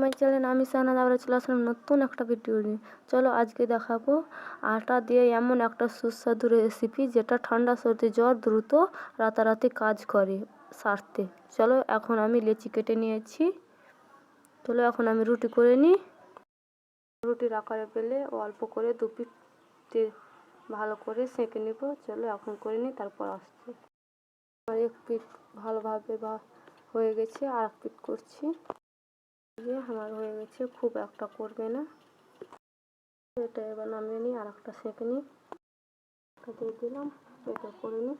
আমার চ্যানেল, আমি সানা আবার চলে আসলাম নতুন একটা ভিডিও নিয়ে। চলো আজকে দেখাবো আটা দিয়ে এমন একটা সুস্বাদু রেসিপি যেটা ঠান্ডা, সর্দি, জ্বর দ্রুত রাতারাতি কাজ করে সারতে। চলো এখন আমি লেচি কেটে নিয়েছি। চলো এখন আমি রুটি করে নিই। রুটির আকারে পেলে অল্প করে দু পিঠ ভালো করে সেঁকে নিব। চলো এখন করে নিই, তারপর আসছে। আমার এক পিঠ ভালোভাবে বা হয়ে গেছে, আর এক পিঠ করছি। যে আমার হয়ে গেছে, খুব একটা করবে না। এটা এবার নামিয়ে নিই আর একটা সেঁকে নিই। দিয়ে দিলাম এটা করে নিই।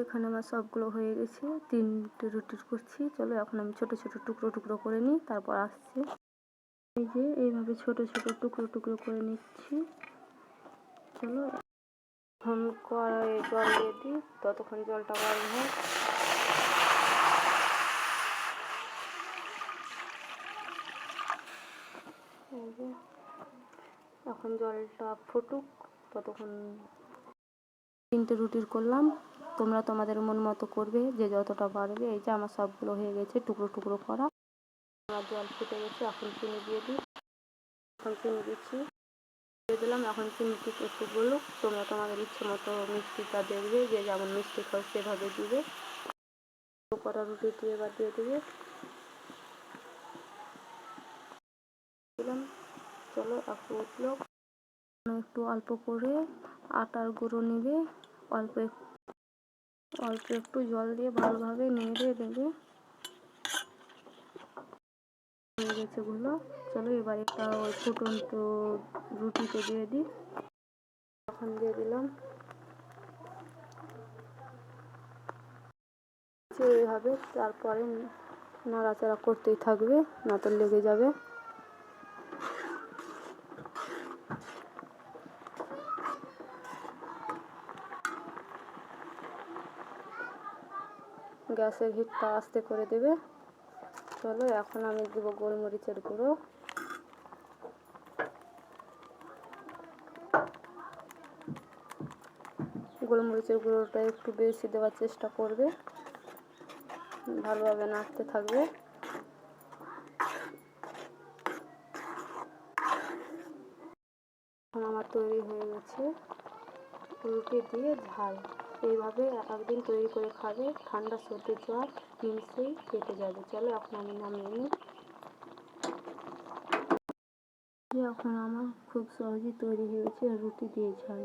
এখানে আমার সবগুলো হয়ে গেছে, তিনটে রুটি করছি। চলো এখন আমি ছোট ছোট টুকরো টুকরো করে নিই, তারপর আসছি। এই যে এইভাবে ছোট ছোট টুকরো টুকরো করে নিচ্ছি। চলো, এখন কড়াইয়ে জল দিয়ে দিই, ততক্ষণ জলটা গরম হয় এখন জলটা ফুটুক, ততক্ষণ তিনটে রুটির করলাম। তোমরা তোমাদের মন মতো করবে, যে যতটা পারবে। এই যে আমার সবগুলো হয়ে গেছে, টুকরো টুকরো করা। আমার জল ফুটে গেছে, এখন চিনি দিয়ে দিই। এখন চিনি দিচ্ছি। দিয়ে দিলাম, এখন চিনিটি একটু বলুক তোমরা তোমাদের ইচ্ছে মতো মিষ্টিটা দেখবে, যে যেমন মিষ্টি খাও সেভাবে দিবে। কটা রুটিটি এবার দিয়ে দেবে দিলাম চলো একটু উঠল। একটু অল্প করে আটার গুঁড়ো নেবে। অল্প অল্প একটু জল দিয়ে ভালোভাবে নেড়ে দেবে। হয়ে গেছে গুলো চলো, এবার এটা ওই ফুটন্ত রুটিতে দিয়ে দিই। এখন দিয়ে দিলাম। এইভাবে তারপরে নাড়াচাড়া করতেই থাকবে, না তো লেগে যাবে। গ্যাসের হিটটা আস্তে করে দেবে। চলো, এখন আমি দেব গোলমরিচের গুঁড়ো। গোলমরিচের গুঁড়োটা একটু বেশি দেওয়ার চেষ্টা করবে। ভালোভাবে নাড়তে থাকবে। আমার তৈরি হয়ে গেছে। রুটি দিয়ে ঝাল। এইভাবে একদিন তৈরি করে খাবে। ঠান্ডা সর্দি, জ্বর নিমিশেই কেটে যাবে। চলো এখন আমি নামিয়ে নিই। এখন আমার খুব সহজেই তৈরি হয়েছে রুটি দিয়ে ঝাল।